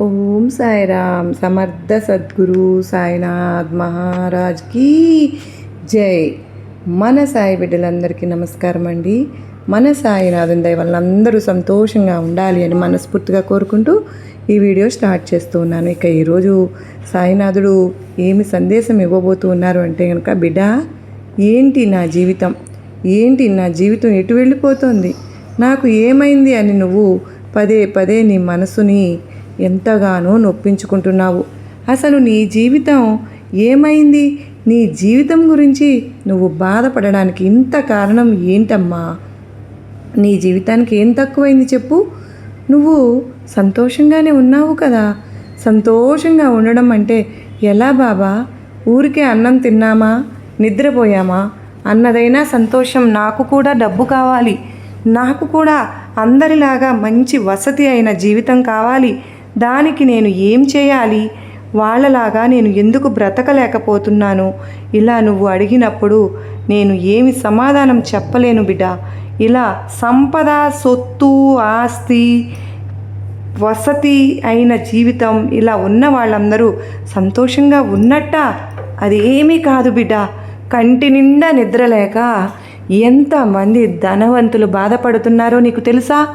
ఓం సాయిరామ్ సమర్థ సద్గురు సాయినాథ్ మహారాజ్కి జై. మన సాయి బిడ్డలందరికీ నమస్కారం అండి. మన సాయినాథం దయ వల్ల అందరూ సంతోషంగా ఉండాలి అని మనస్ఫూర్తిగా కోరుకుంటూ ఈ వీడియో స్టార్ట్ చేస్తూ ఉన్నాను. ఇక ఈరోజు సాయినాథుడు ఏమి సందేశం ఇవ్వబోతూ ఉన్నారు అంటే కనుక బిడ్డ ఏంటి నా జీవితం? ఏంటి నా జీవితం? ఎటు వెళ్ళిపోతుంది? నాకు ఏమైంది? అని నువ్వు పదే పదే నీ మనసుని ఎంతగానో నొప్పించుకుంటున్నావు. అసలు నీ జీవితం ఏమైంది? నీ జీవితం గురించి నువ్వు బాధపడడానికి ఇంత కారణం ఏంటమ్మా? నీ జీవితానికి ఏం తక్కువైంది చెప్పు. నువ్వు సంతోషంగానే ఉన్నావు కదా. సంతోషంగా ఉండడం అంటే ఎలా బాబా? ఊరికే అన్నం తిన్నామా? నిద్రపోయామా? అన్నదైనా సంతోషం నాకు కూడా డబ్బు కావాలి. నాకు కూడా అందరిలాగా మంచి వసతి అయిన జీవితం కావాలి. దానికి నేను ఏం చేయాలి? వాళ్ళలాగా నేను ఎందుకు బ్రతకలేకపోతున్నాను? ఇలా నువ్వు అడిగినప్పుడు నేను ఏమి సమాధానం చెప్పలేను బిడ్డ. ఇలా సంపద సొత్తు ఆస్తి వసతి అయిన జీవితం ఇలా ఉన్న వాళ్ళందరూ సంతోషంగా ఉన్నట్ట? అది ఏమీ కాదు బిడ్డ. కంటి నిండా నిద్రలేక ఎంతమంది ధనవంతులు బాధపడుతున్నారో నీకు తెలుసా?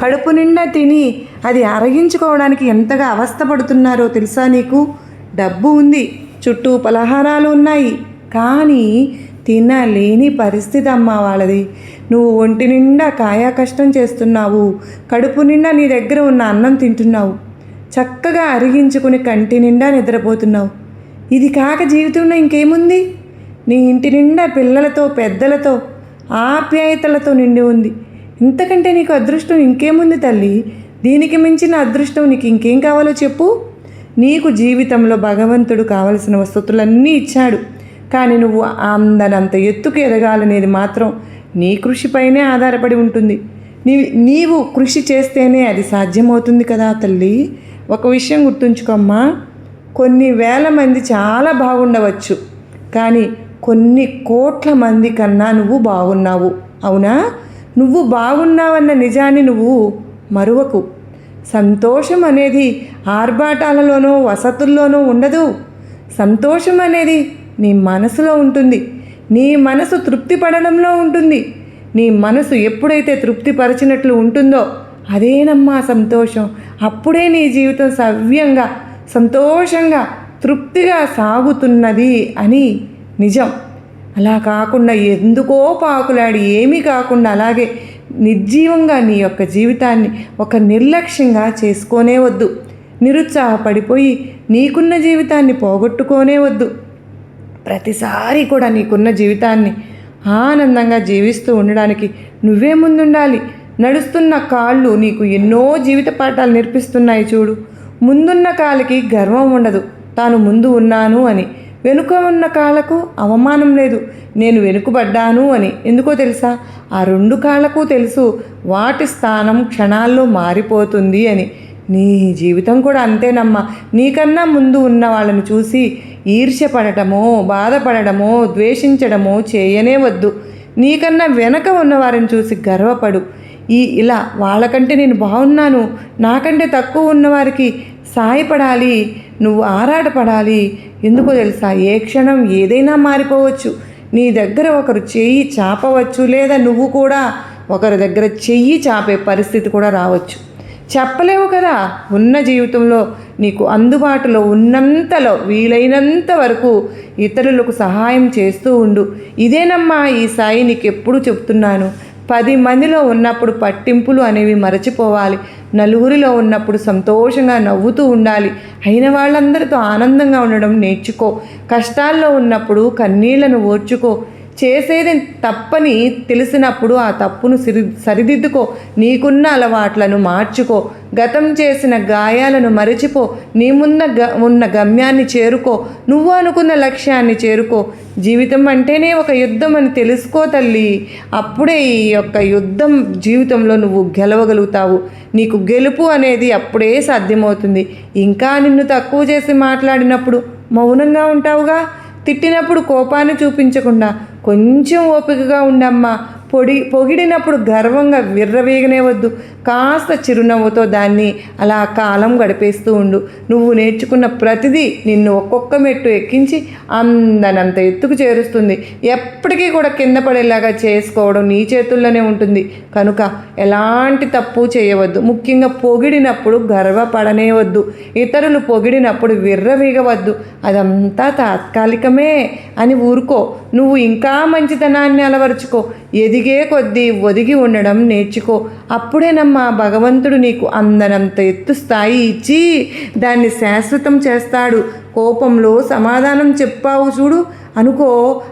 కడుపు నిండా తిని అది అరగించుకోవడానికి ఎంతగా అవస్థపడుతున్నారో తెలుసా నీకు? డబ్బు ఉంది చుట్టూ పలహారాలు ఉన్నాయి కానీ తినలేని పరిస్థితి అమ్మా వాళ్ళది. నువ్వు ఒంటి నిండా కాయా కష్టం చేస్తున్నావు కడుపు నిండా నీ దగ్గర ఉన్న అన్నం తింటున్నావు చక్కగా అరిగించుకుని కంటి నిండా నిద్రపోతున్నావు. ఇది కాక జీవితంలో ఇంకేముంది? నీ ఇంటి నిండా పిల్లలతో పెద్దలతో ఆప్యాయతలతో నిండి ఉంది. ఇంతకంటే నీకు అదృష్టం ఇంకేముంది తల్లి? దీనికి మించిన అదృష్టం నీకు ఇంకేం కావాలో చెప్పు. నీకు జీవితంలో భగవంతుడు కావలసిన వసతులన్నీ ఇచ్చాడు. కానీ నువ్వు అందనంత ఎత్తుకు ఎదగాలనేది మాత్రం నీ కృషిపైనే ఆధారపడి ఉంటుంది. నీ నీవు కృషి చేస్తేనే అది సాధ్యమవుతుంది కదా తల్లి? ఒక విషయం గుర్తుంచుకోమ్మా. కొన్ని వేల మంది చాలా బాగుండవచ్చు. కానీ కొన్ని కోట్ల మంది కన్నా నువ్వు బాగున్నావు. అవునా? నువ్వు బాగున్నావన్న నిజాన్ని నువ్వు మరువకు. సంతోషం అనేది ఆర్భాటాలలోనో వసతుల్లోనో ఉండదు. సంతోషం అనేది నీ మనసులో ఉంటుంది. నీ మనసు తృప్తి పడడంలో ఉంటుంది. నీ మనసు ఎప్పుడైతే తృప్తిపరచినట్లు ఉంటుందో అదేనమ్మా సంతోషం. అప్పుడే నీ జీవితం సవ్యంగా సంతోషంగా తృప్తిగా సాగుతున్నది అని నిజం. అలా కాకుండా ఎందుకో పాకులాడి ఏమీ కాకుండా అలాగే నిర్జీవంగా నీ యొక్క జీవితాన్ని ఒక నిర్లక్ష్యంగా చేసుకోనే వద్దు. నిరుత్సాహపడిపోయి నీకున్న జీవితాన్ని పోగొట్టుకోనే వద్దు. ప్రతిసారి కూడా నీకున్న జీవితాన్ని ఆనందంగా జీవిస్తూ ఉండడానికి నువ్వే ముందుండాలి. నడుస్తున్న కాళ్ళు నీకు ఎన్నో జీవిత పాఠాలు నేర్పిస్తున్నాయి చూడు. ముందున్న కాలికి గర్వం ఉండదు. తాను ముందు ఉన్నాను అని వెనుక ఉన్న కాళ్ళకు అవమానం లేదు. నేను వెనుకబడ్డాను అని. ఎందుకో తెలుసా? ఆ రెండు కాళ్ళకు తెలుసు వాటి స్థానం క్షణాల్లో మారిపోతుంది అని. నీ జీవితం కూడా అంతేనమ్మా. నీకన్నా ముందు ఉన్న వాళ్ళని చూసి ఈర్ష్యపడటమో బాధపడటమో ద్వేషించడమో చేయనే వద్దు. నీకన్నా వెనక ఉన్నవారిని చూసి గర్వపడు. ఈ ఇలా వాళ్ళకంటే నేను బాగున్నాను. నాకంటే తక్కువ ఉన్నవారికి సాయపడాలి. నువ్వు ఆరాటపడాలి. ఎందుకో తెలుసా? ఏ క్షణం ఏదైనా మారిపోవచ్చు. నీ దగ్గర ఒకరు చెయ్యి చాపవచ్చు లేదా నువ్వు కూడా ఒకరి దగ్గర చెయ్యి చాపే పరిస్థితి కూడా రావచ్చు. చెప్పలేవు కదా? ఉన్న జీవితంలో నీకు అందుబాటులో ఉన్నంతలో వీలైనంత వరకు ఇతరులకు సహాయం చేస్తూ ఉండు. ఇదేనమ్మా ఈ సాయి నీకు ఎప్పుడు చెప్తున్నాను. పది మందిలో ఉన్నప్పుడు పట్టింపులు అనేవి మరచిపోవాలి. నలుగురిలో ఉన్నప్పుడు సంతోషంగా నవ్వుతూ ఉండాలి. అయిన వాళ్ళందరితో ఆనందంగా ఉండడం నేర్చుకో. కష్టాల్లో ఉన్నప్పుడు కన్నీళ్ళను ఓర్చుకో. చేసేది తప్పని తెలిసినప్పుడు ఆ తప్పును సిరి సరిదిద్దుకో. నీకున్న అలవాట్లను మార్చుకో. గతం చేసిన గాయాలను మరచిపో. నీ ముంద గ ఉన్న గమ్యాన్ని చేరుకో. నువ్వు అనుకున్న లక్ష్యాన్ని చేరుకో. జీవితం అంటేనే ఒక యుద్ధం అని తెలుసుకో తల్లి. అప్పుడే ఈ యొక్క యుద్ధం జీవితంలో నువ్వు గెలవగలుగుతావు. నీకు గెలుపు అనేది అప్పుడే సాధ్యమవుతుంది. ఇంకా నిన్ను తక్కువ చేసి మాట్లాడినప్పుడు మౌనంగా ఉంటావుగా? తిట్టినప్పుడు కోపాన్ని చూపించకుండా కొంచెం ఓపికగా ఉండమ్మా. పొడి పొగిడినప్పుడు గర్వంగా విర్రవేగనే వద్దు. కాస్త చిరునవ్వుతో దాన్ని అలా కాలం గడిపేస్తూ ఉండు. నువ్వు నేర్చుకున్న ప్రతిదీ నిన్ను ఒక్కొక్క మెట్టు ఎక్కించి అందనంత ఎత్తుకు చేరుస్తుంది. ఎప్పటికీ కూడా కింద పడేలాగా చేసుకోవడం నీ చేతుల్లోనే ఉంటుంది. కనుక ఎలాంటి తప్పు చేయవద్దు. ముఖ్యంగా పొగిడినప్పుడు గర్వపడనే వద్దు. ఇతరులు పొగిడినప్పుడు విర్రవీగవద్దు. అదంతా తాత్కాలికమే అని ఊరుకో. నువ్వు ఇంకా మంచితనాన్ని అలవరుచుకో. ఎదిగే కొద్దీ ఒదిగి ఉండడం నేర్చుకో. అప్పుడేనమ్మా భగవంతుడు నీకు అందనంత ఎత్తు స్థాయి ఇచ్చి దాన్ని శాశ్వతం చేస్తాడు. కోపంలో సమాధానం చెప్పావు చూడు. అనుకో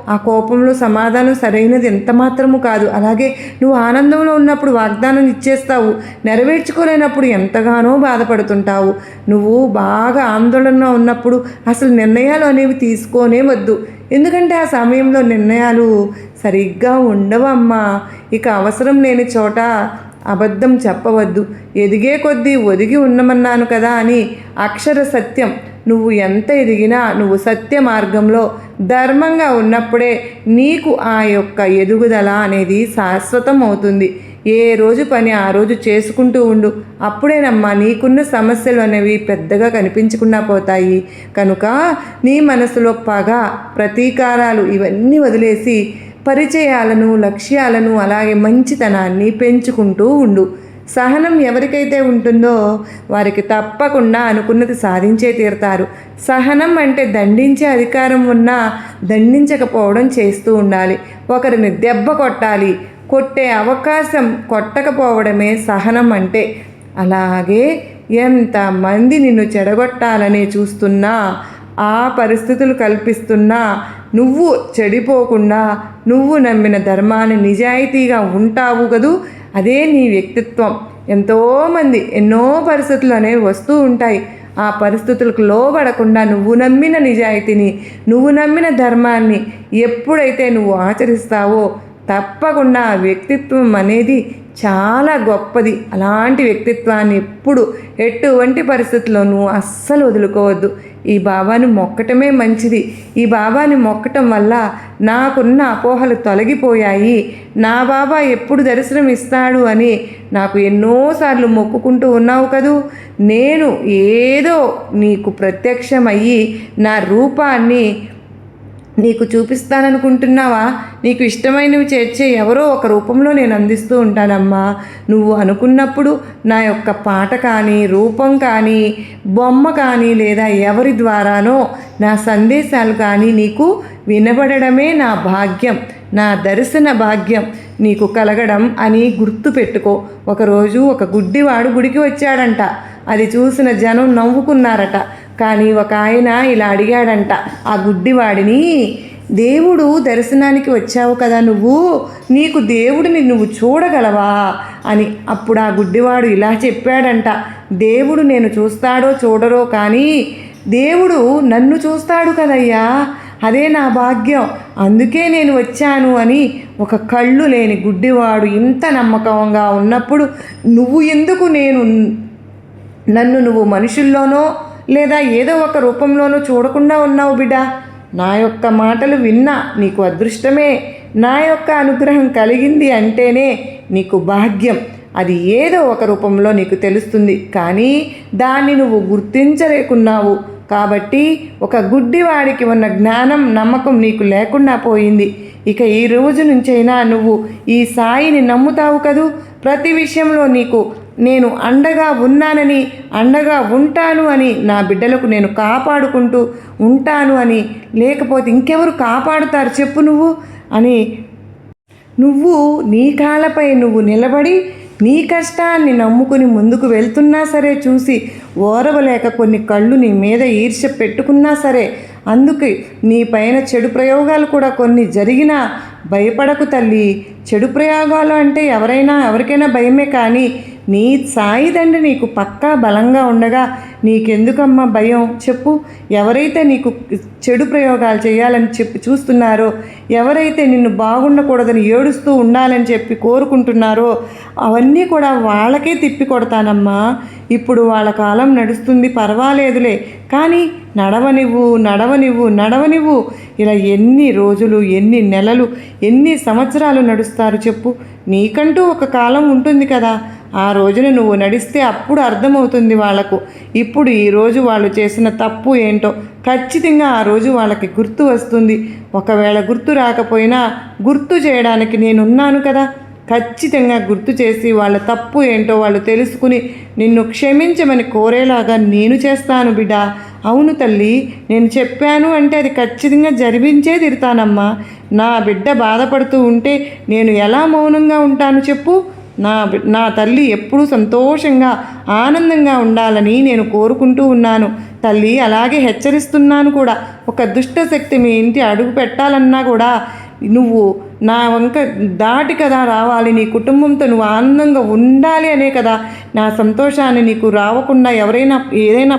ఆ కోపంలో సమాధానం సరైనది ఎంత మాత్రము కాదు. అలాగే నువ్వు ఆనందంలో ఉన్నప్పుడు వాగ్దానం ఇచ్చేస్తావు. నెరవేర్చుకోలేనప్పుడు ఎంతగానో బాధపడుతుంటావు. నువ్వు బాగా ఆందోళనలో ఉన్నప్పుడు అసలు నిర్ణయాలు అనేవి తీసుకోనే వద్దు. ఎందుకంటే ఆ సమయంలో నిర్ణయాలు సరిగ్గా ఉండవమ్మా. ఇక అవసరం లేని చోట అబద్ధం చెప్పవద్దు. ఎదిగే కొద్దీ ఒదిగి ఉండమన్నాను కదా అని అక్షర సత్యం. నువ్వు ఎంత ఎదిగినా నువ్వు సత్య మార్గంలో ధర్మంగా ఉన్నప్పుడే నీకు ఆ యొక్క ఎదుగుదల అనేది శాశ్వతం అవుతుంది ఏ రోజు పని ఆ రోజు చేసుకుంటూ ఉండు. అప్పుడేనమ్మా నీకున్న సమస్యలు అనేవి పెద్దగా కనిపించకుండా పోతాయి. కనుక నీ మనసులో పగ ప్రతీకారాలు ఇవన్నీ వదిలేసి పరిచయాలను లక్ష్యాలను అలాగే మంచితనాన్ని పెంచుకుంటూ ఉండు. సహనం ఎవరికైతే ఉంటుందో వారికి తప్పకుండా అనుకున్నది సాధించే తీరుతారు. సహనం అంటే దండించే అధికారం ఉన్నా దండించకపోవడం చేస్తూ ఉండాలి. ఒకరిని దెబ్బ కొట్టాలి. కొట్టే అవకాశం కొట్టకపోవడమే సహనం అంటే అలాగే ఎంతమంది నిన్ను చెడగొట్టాలని చూస్తున్నా ఆ పరిస్థితులు కల్పిస్తున్నా నువ్వు చెడిపోకుండా నువ్వు నమ్మిన ధర్మాన్ని నిజాయితీగా ఉంటావు కదూ? అదే నీ వ్యక్తిత్వం. ఎంతోమంది ఎన్నో పరిస్థితులు అనేవి వస్తూ ఉంటాయి. ఆ పరిస్థితులకు లోబడకుండా నువ్వు నమ్మిన నిజాయితీని నువ్వు నమ్మిన ధర్మాన్ని ఎప్పుడైతే నువ్వు ఆచరిస్తావో తప్పకుండా వ్యక్తిత్వం అనేది చాలా గొప్పది. అలాంటి వ్యక్తిత్వాన్ని ఎప్పుడు ఎటువంటి పరిస్థితుల్లోనూ అస్సలు వదులుకోవద్దు. ఈ బాబాని మొక్కటమే మంచిది. ఈ బాబాని మొక్కటం వల్ల నాకున్న అపోహలు తొలగిపోయాయి. నా బాబా ఎప్పుడు దర్శనం ఇస్తాడు అని నాకు ఎన్నోసార్లు మొక్కుకుంటూ ఉన్నావు కదూ? నేను ఏదో నీకు ప్రత్యక్షమయ్యి నా రూపాన్ని నీకు చూపిస్తాననుకుంటున్నావా? నీకు ఇష్టమైనవి చేర్చే ఎవరో ఒక రూపంలో నేను అందిస్తూ ఉంటానమ్మా. నువ్వు అనుకున్నప్పుడు నా యొక్క పాట కానీ రూపం కానీ బొమ్మ కానీ లేదా ఎవరి ద్వారానో నా సందేశాలు కానీ నీకు వినబడడమే నా భాగ్యం నా దర్శన భాగ్యం. నీకు కలగడం అని గుర్తు పెట్టుకో. ఒకరోజు ఒక గుడ్డివాడు గుడికి వచ్చాడంట. అది చూసిన జనం నవ్వుకున్నారట. కానీ ఒక ఆయన ఇలా అడిగాడంట ఆ గుడ్డివాడిని దేవుడు దర్శనానికి వచ్చావు కదా నువ్వు? నీకు దేవుడిని నువ్వు చూడగలవా? అని అప్పుడు ఆ గుడ్డివాడు ఇలా చెప్పాడంట దేవుడు నేను చూస్తాడో చూడరో కానీ దేవుడు నన్ను చూస్తాడు కదయ్యా. అదే నా భాగ్యం. అందుకే నేను వచ్చాను అని ఒక కళ్ళు లేని గుడ్డివాడు ఇంత నమ్మకంగా ఉన్నప్పుడు నువ్వు ఎందుకు నేను నన్ను నువ్వు మనుషుల్లోనో లేదా ఏదో ఒక రూపంలోనో చూడకుండా ఉన్నావు బిడ్డ. నా యొక్క మాటలు విన్నా నీకు అదృష్టమే. నా యొక్క అనుగ్రహం కలిగింది అంటేనే నీకు భాగ్యం. అది ఏదో ఒక రూపంలో నీకు తెలుస్తుంది. కానీ దాన్ని నువ్వు గుర్తించలేకున్నావు. కాబట్టి ఒక గుడ్డివాడికి ఉన్న జ్ఞానం నమ్మకం నీకు లేకుండా పోయింది. ఇక ఈ రోజు నుంచైనా నువ్వు ఈ సాయిని నమ్ముతావు కదూ? ప్రతి విషయంలో నీకు నేను అండగా ఉన్నానని అండగా ఉంటాను అని నా బిడ్డలకు నేను కాపాడుకుంటూ ఉంటాను అని లేకపోతే ఇంకెవరు కాపాడుతారు చెప్పు నువ్వు అని నువ్వు నీ కాళ్ళపై నువ్వు నిలబడి నీ కష్టాన్ని నమ్ముకుని ముందుకు వెళ్తున్నా సరే చూసి ఓరవలేక కొన్ని కళ్ళు నీ మీద ఈర్ష్య పెట్టుకున్నా సరే అందుకే నీ పైన చెడు ప్రయోగాలు కూడా కొన్ని జరిగినా భయపడకు తల్లి. చెడు ప్రయోగాలు అంటే ఎవరైనా ఎవరికైనా భయమే కానీ నీ సాయి తండ్రి నీకు పక్కా బలంగా ఉండగా నీకెందుకమ్మా భయం? చెప్పు. ఎవరైతే నీకు చెడు ప్రయోగాలు చేయాలని చెప్పి చూస్తున్నారో ఎవరైతే నిన్ను బాగుండకూడదని ఏడుస్తూ ఉండాలని చెప్పి కోరుకుంటున్నారో అవన్నీ కూడా వాళ్ళకే తిప్పి కొడతానమ్మా ఇప్పుడు వాళ్ళ కాలం నడుస్తుంది పర్వాలేదులే. కానీ నడవనివ్వు నడవనివ్వు నడవనివ్వు. ఇలా ఎన్ని రోజులు ఎన్ని నెలలు ఎన్ని సంవత్సరాలు నడుస్తారు చెప్పు. నీకంటూ ఒక కాలం ఉంటుంది కదా. ఆ రోజున నువ్వు నడిస్తే అప్పుడు అర్థమవుతుంది వాళ్ళకు ఇప్పుడు ఈరోజు వాళ్ళు చేసిన తప్పు ఏంటో ఖచ్చితంగా ఆ రోజు వాళ్ళకి గుర్తు వస్తుంది. ఒకవేళ గుర్తు రాకపోయినా గుర్తు చేయడానికి నేనున్నాను కదా. ఖచ్చితంగా గుర్తు చేసి వాళ్ళ తప్పు ఏంటో వాళ్ళు తెలుసుకుని నిన్ను క్షమించమని కోరేలాగా నేను చేస్తాను బిడ్డ. అవును తల్లి నేను చెప్పాను అంటే అది ఖచ్చితంగా జరిపించే తిరుతానమ్మా నా బిడ్డ బాధపడుతూ ఉంటే నేను ఎలా మౌనంగా ఉంటాను చెప్పు. నా నా తల్లి ఎప్పుడూ సంతోషంగా ఆనందంగా ఉండాలని నేను కోరుకుంటూ ఉన్నాను. తల్లి అలాగే హెచ్చరిస్తున్నాను కూడా. ఒక దుష్ట శక్తి మీ ఇంటి అడుగు పెట్టాలన్నా కూడా నువ్వు నా వంక దాటి కదా రావాలి. నీ కుటుంబంతో నువ్వు ఆనందంగా ఉండాలి అనే కదా నా సంతోషాన్ని నీకు రావకుండా ఎవరైనా ఏదైనా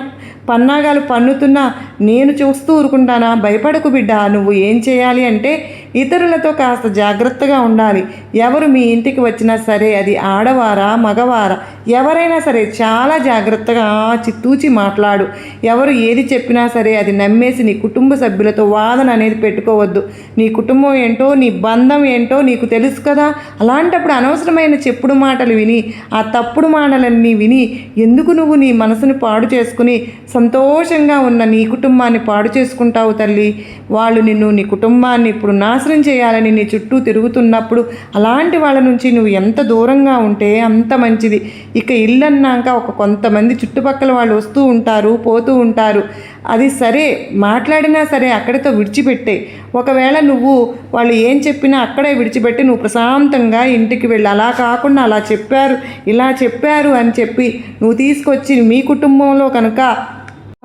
పన్నాగాలు పన్నుతున్నా నేను చూస్తూ ఊరుకుంటానా? భయపడకు బిడ్డ. నువ్వు ఏం చేయాలి అంటే ఇతరులతో కాస్త జాగ్రత్తగా ఉండాలి. ఎవరు మీ ఇంటికి వచ్చినా సరే అది ఆడవారా మగవారా? ఎవరైనా సరే చాలా జాగ్రత్తగా చిత్తూచి మాట్లాడు. ఎవరు ఏది చెప్పినా సరే అది నమ్మేసి నీ కుటుంబ సభ్యులతో వాదన అనేది పెట్టుకోవద్దు. నీ కుటుంబం ఏంటో నీ బంధం ఏంటో నీకు తెలుసు కదా. అలాంటప్పుడు అనవసరమైన చెప్పుడు మాటలు విని ఆ తప్పుడు మాటలన్నీ విని ఎందుకు నువ్వు నీ మనసును పాడు చేసుకుని సంతోషంగా ఉన్న నీ కుటుంబాన్ని పాడు చేసుకుంటావు తల్లి? వాళ్ళు నిన్ను నీ కుటుంబాన్ని ఇప్పుడు నాశనం చేయాలని నీ చుట్టూ తిరుగుతున్నప్పుడు అలాంటి వాళ్ళ నుంచి నువ్వు ఎంత దూరంగా ఉంటే అంత మంచిది. ఇక ఇల్లు అన్నాక ఒక కొంతమంది చుట్టుపక్కల వాళ్ళు వస్తూ ఉంటారు పోతూ ఉంటారు. అది సరే మాట్లాడినా సరే అక్కడితో విడిచిపెట్టే. ఒకవేళ నువ్వు వాళ్ళు ఏం చెప్పినా అక్కడే విడిచిపెట్టి నువ్వు ప్రశాంతంగా ఇంటికి వెళ్ళి. అలా కాకుండా అలా చెప్పారు ఇలా చెప్పారు అని చెప్పి నువ్వు తీసుకొచ్చి మీ కుటుంబంలో కనుక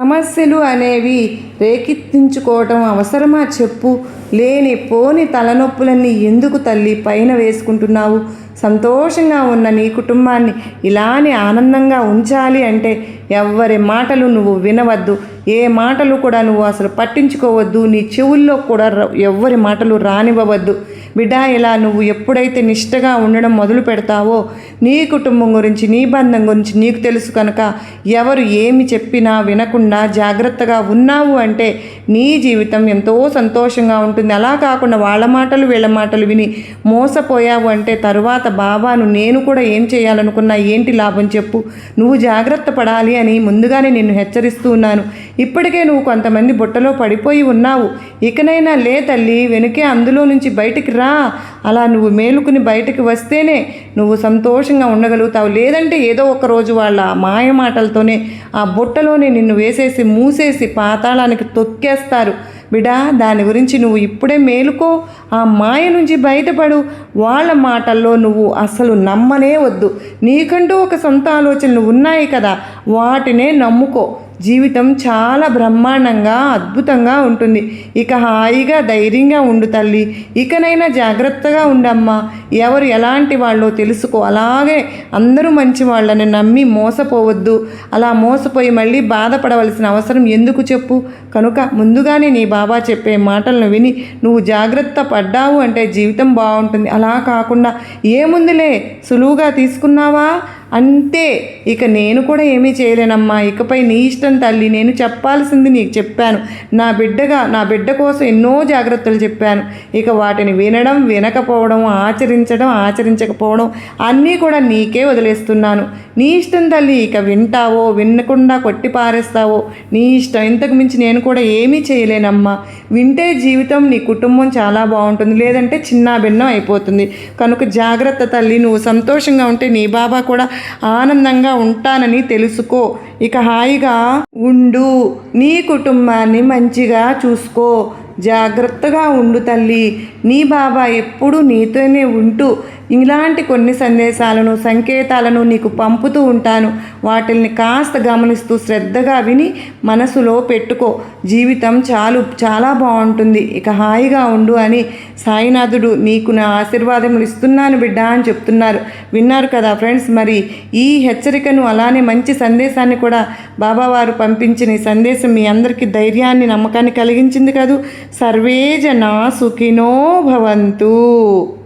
సమస్యలు అనేవి రేకెత్తించుకోవటం అవసరమా చెప్పు? లేని పోని తలనొప్పులన్నీ ఎందుకు తల్లి పైన వేసుకుంటున్నావు? సంతోషంగా ఉన్న నీ కుటుంబాన్ని ఇలానే ఆనందంగా ఉంచాలి అంటే ఎవ్వరి మాటలు నువ్వు వినవద్దు. ఏ మాటలు కూడా నువ్వు అసలు పట్టించుకోవద్దు. నీ చెవుల్లో కూడా ర- ఎవ్వరి మాటలు రానివ్వవద్దు. బిడ్డ ఇలా నువ్వు ఎప్పుడైతే నిష్టగా ఉండడం మొదలు పెడతావో నీ కుటుంబం గురించి నీ బంధం గురించి నీకు తెలుసు కనుక ఎవరు ఏమి చెప్పినా వినకుండా జాగ్రత్తగా ఉన్నావు అంటే నీ జీవితం ఎంతో సంతోషంగా ఉంటుంది. అలా కాకుండా వాళ్ళ మాటలు వీళ్ళ మాటలు విని మోసపోయావు అంటే తరువాత బాబాను నేను కూడా ఏం చేయాలనుకున్నా ఏంటి లాభం చెప్పు. నువ్వు జాగ్రత్త పడాలి అని ముందుగానే నిన్ను హెచ్చరిస్తూ ఉన్నాను. ఇప్పటికే నువ్వు కొంతమంది బుట్టలో పడిపోయి ఉన్నావు. ఇకనైనా లే తల్లి వెనుకే అందులో నుంచి బయటికి రా. అలా నువ్వు మేలుకుని బయటకు వస్తేనే నువ్వు సంతోషంగా ఉండగలుగుతావు. లేదంటే ఏదో ఒక రోజు వాళ్ళ మాయ మాటలతోనే ఆ బుట్టలోనే నిన్ను వేసేసి మూసేసి పాతాళానికి తొక్కేస్తారు. బిడా దాని గురించి నువ్వు ఇప్పుడే మేలుకో. ఆ మాయ నుంచి బయటపడు. వాళ్ళ మాటల్లో నువ్వు అసలు నమ్మనే వద్దు. నీకంటూ ఒక సొంత ఆలోచనలు ఉన్నాయి కదా. వాటినే నమ్ముకో. జీవితం చాలా బ్రహ్మాండంగా అద్భుతంగా ఉంటుంది. ఇక హాయిగా ధైర్యంగా ఉండు తల్లి. ఇకనైనా జాగ్రత్తగా ఉండమ్మా. ఎవరు ఎలాంటి వాళ్ళో తెలుసుకో. అలాగే అందరూ మంచి వాళ్ళని నమ్మి మోసపోవద్దు. అలా మోసపోయి మళ్ళీ బాధపడవలసిన అవసరం ఎందుకు చెప్పు? కనుక ముందుగానే నీ బాబా చెప్పే మాటలను విని నువ్వు జాగ్రత్త పడ్డావు అంటే జీవితం బాగుంటుంది. అలా కాకుండా ఏముందిలే? సులువుగా తీసుకున్నావా? అంతే. ఇక నేను కూడా ఏమీ చేయలేనమ్మా. ఇకపై నీ ఇష్టం తల్లి. నేను చెప్పాల్సింది నీకు చెప్పాను. నా బిడ్డగా నా బిడ్డ కోసం ఎన్నో జాగ్రత్తలు చెప్పాను. ఇక వాటిని వినడం వినకపోవడం ఆచరించడం ఆచరించకపోవడం అన్నీ కూడా నీకే వదిలేస్తున్నాను. నీ ఇష్టం తల్లి. ఇక వింటావో వినకుండా కొట్టి పారేస్తావో నీ ఇష్టం. ఇంతకు మించి నేను కూడా ఏమీ చేయలేనమ్మా. వింటే జీవితం నీ కుటుంబం చాలా బాగుంటుంది. లేదంటే చిన్నాభిన్నం అయిపోతుంది. కనుక జాగ్రత్త తల్లి. నువ్వు సంతోషంగా ఉంటే నీ బాబా కూడా ఆనందంగా ఉంటానని తెలుసుకో. ఇక హాయిగా ఉండు. నీ కుటుంబాన్ని మంచిగా చూసుకో. జాగ్రత్తగా ఉండు తల్లి. నీ బాబా ఎప్పుడూ నీతోనే ఉంటూ ఇలాంటి కొన్ని సందేశాలను సంకేతాలను నీకు పంపుతూ ఉంటాను. వాటిల్ని కాస్త గమనిస్తూ శ్రద్ధగా విని మనసులో పెట్టుకో. జీవితం చాలు చాలా బాగుంటుంది. ఇక హాయిగా ఉండు అని సాయినాథుడు నీకు నా ఆశీర్వాదములు ఇస్తున్నాను బిడ్డ అని చెప్తున్నారు. విన్నారు కదా ఫ్రెండ్స్ మరి ఈ హెచ్చరికను అలానే మంచి సందేశాన్ని కూడా బాబావారు పంపించిన ఈ సందేశం మీ అందరికీ ధైర్యాన్ని నమ్మకాన్ని కలిగించింది కాదు. సర్వే జనా సుఖినో భవంతు.